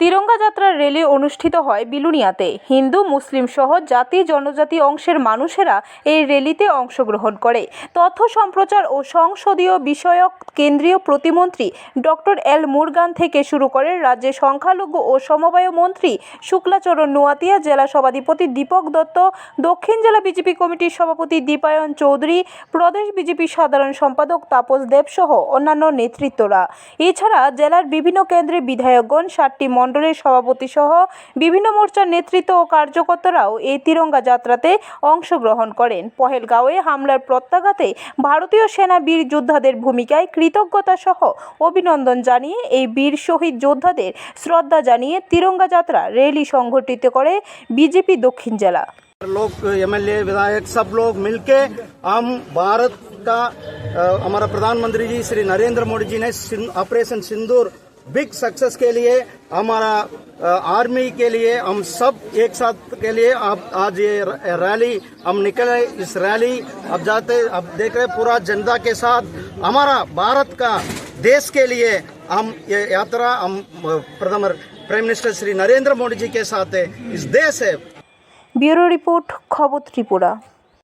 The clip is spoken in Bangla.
তিরঙ্গা যাত্রার র্যালি অনুষ্ঠিত হয় বিলুনিয়াতে। হিন্দু, মুসলিম সহ জাতি, জনজাতি অংশের মানুষেরা এই র্যালিতে অংশগ্রহণ করে। তথ্য সম্প্রচার ও সংসদীয় বিষয়ক কেন্দ্রীয় প্রতিমন্ত্রী ডক্টর এল মুরগান থেকে শুরু করে রাজ্যের সংখ্যালঘু ও সমবায় মন্ত্রী শুক্লাচরণ নোয়াতিয়া, জেলা সভাধিপতি দীপক দত্ত, দক্ষিণ জেলা বিজেপি কমিটির সভাপতি দীপায়ন চৌধুরী, প্রদেশ বিজেপি সাধারণ সম্পাদক তাপস দেব সহ অন্যান্য নেতৃত্বরা। এছাড়া জেলার বিভিন্ন কেন্দ্রে বিধায়কগণ সাতটি মণ্ডলের সভাপতি সহ বিভিন্ন মোর্চার নেতৃত্ব ও কার্যকর্তারাও এই তিরঙ্গা যাত্রাতে অংশগ্রহণ করেন পহেলগাঁওয়ে হামলার প্রত্যাঘাতে ভারতীয় সেনা বীর যোদ্ধাদের ভূমিকায় কৃতজ্ঞতা সহ অভিনন্দন জানিয়ে এই বীর শহীদ যোদ্ধাদের শ্রদ্ধা জানিয়ে তিরঙ্গা যাত্রা র্যালি সংগঠিত করে বিজেপি দক্ষিণ জেলা लोग एमएलए विधायक सब लोग मिलके हम भारत का अ, हमारा प्रधानमंत्री जी श्री नरेंद्र मोदी जी ने सिं- ऑपरेशन सिंदूर बिग सक्सेस के लिए, हमारा आर्मी के लिए, हम सब एक साथ के लिए आप, आज ये रैली, हम निकले इस रैली। अब जाते अब देख रहे पूरा जनता के साथ। हमारा भारत का देश के लिए हम ये यात्रा, हम प्रथम प्राइम मिनिस्टर श्री नरेंद्र मोदी जी के साथ है। इस देश है। ब्यूरो रिपोर्ट, खबर त्रिपुरा।